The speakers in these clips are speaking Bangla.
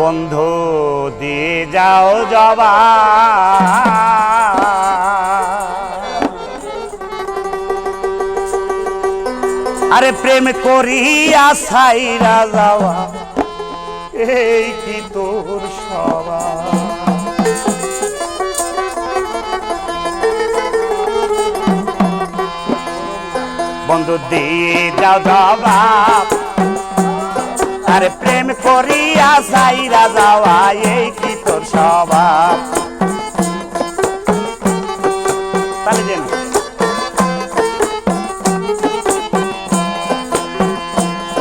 বন্ধু, দিয়ে যাও জবা। আরে প্রেম করিয়া সাইরা যাওয়া, এই কি তোর সবাই বন্ধু, দিয়ে যাও জবাব আরে প্রেম করিয়া সাইরা যাওয়া, এই কি তোর স্বভাব?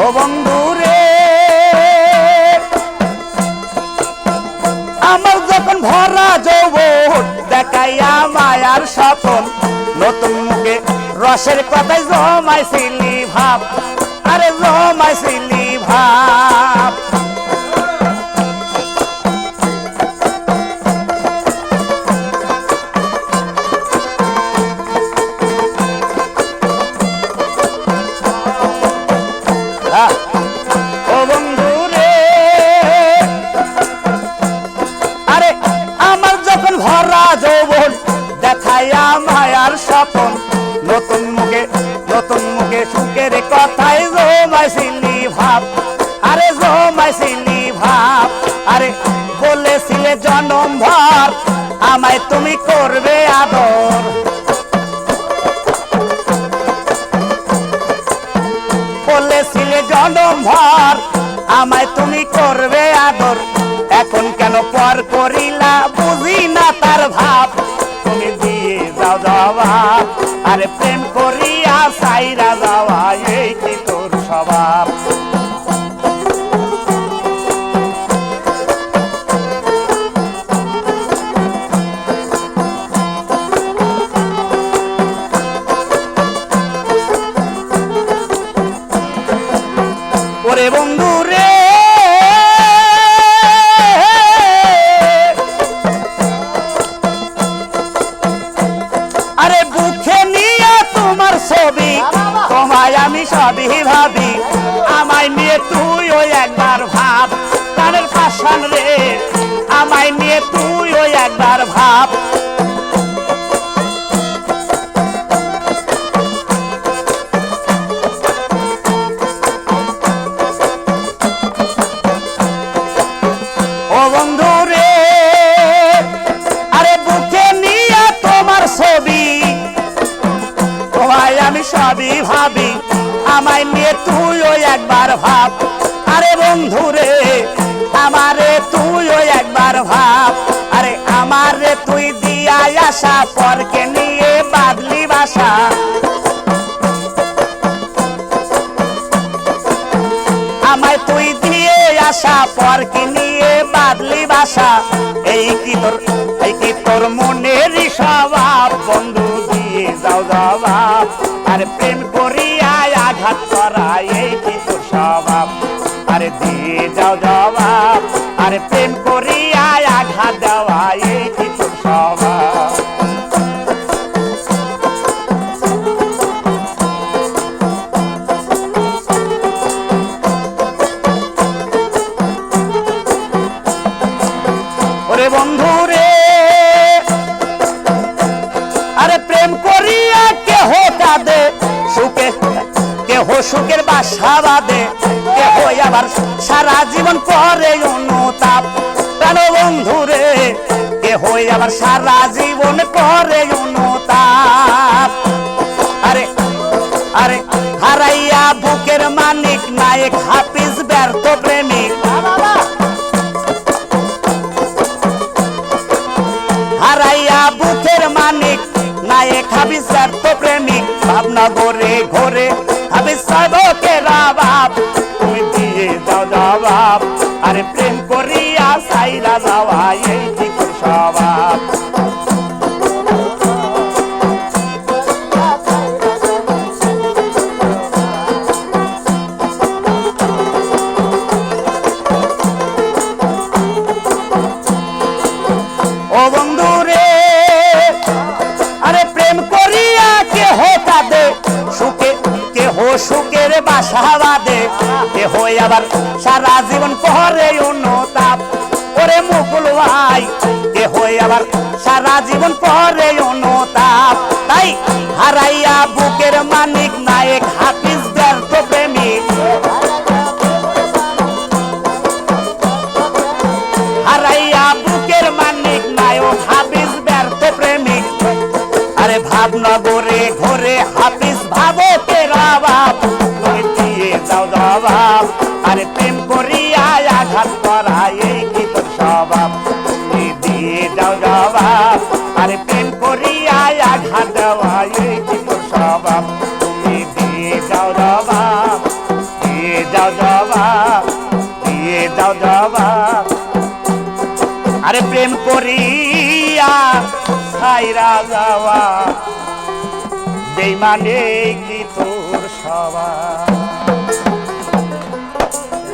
ও বন্ধু রে, আমার যখন ভরা যৌব দেখাইয়া মায়ার স্বপন, নতুন মুখে রসের কথায় জমাইছিলি ভাব, আরে জমাইছিলি মুখে সুখের কথাই জমাইছিলি ভাব। আরে জমাইছিলি ভাব। আরে বলেছিলে জনম ভর, আমায় তুমি করবে আদর। বলেছিলে জনম ভর, আমায় তুমি করবে আদর। এখন কেন পর করিলা বুঝি না তার ভাব। তুমি দিয়ে যাও জবাব। আরে প্রেম ওরে বন্ধু রে। আরে বুকে নিয়ে তোমার ছবি, তোমায় আমি সবই ভাবি। আমায় নিয়ে তুই ওই একবার ভাব, কানের পাশান রে। আমায় নিয়ে তুই নিয়ে তুইও একবার ভাব। আরে বন্ধু রে আমারে তুইও একবার ভাব। আরে আমারে তুই দিয়া আসা পরকে নিয়ে বাদলি বাসা। আমায় তুই দিয়ে আসা পরকে নিয়ে বাদলি বাসা। এই কি তোর, এই কি তোর মনের স্বভাব? বন্ধু, দিয়ে যাও জবাব। আরে প্রেম আরে প্রেম করিয়া আঘাত দেওয়া, এই কি তোর স্বভাব ওরে বন্ধু রে, আরে প্রেম করিয়া কেহ কাঁদে, সুখে, কেহ সুখের বাসা বাদে কেহ আবার সারা জীবন করে অনুতাপ প্রাণ বন্ধু রে? কেহ আবার সারা জীবন করে অনুতাপ। আরে আরে, হারাইয়া বুকের মানিক নায়ক হাফিজ ব্যর্থ প্রেমিক। হারাইয়া বুকের মানিক নায়ক হাবিজ ব্যর্থ প্রেমিক। ভাবনা ঘরে ঘরে হাবিজ সাধকের বাপ তুমি দিয়ে দাও জবাব। আরে প্রেম সুখের বাসা বাদে কেহ আবার সারা জীবন করে অনুতাপ আবার সারা জীবন পরে অনুতাপ তাই হারাইয়া বুকের মানিক নায়ক হাফিজ ব্যর্থ প্রেমিক হারাইয়া বুকের মানিক নায়ক হাফিজ ব্যর্থ প্রেমিক আরে ভাবনগরে ঘরে হাফিজ ভাবো তেরা বাপ। জবাব আরে প্রেম করিয়া আঘাত করা এই কি তোর স্বভাব দিয়ে যাও জবাব। আরে প্রেম করিয়া আঘাত কি তোর স্বভাব। তুমি দিয়ে যাও জবাব। দিয়ে যাও জবাব। দিয়ে যাও জবাব। আরে প্রেম করিয়া সাইরা যাওয়া। বেইমানে কি তোর সবার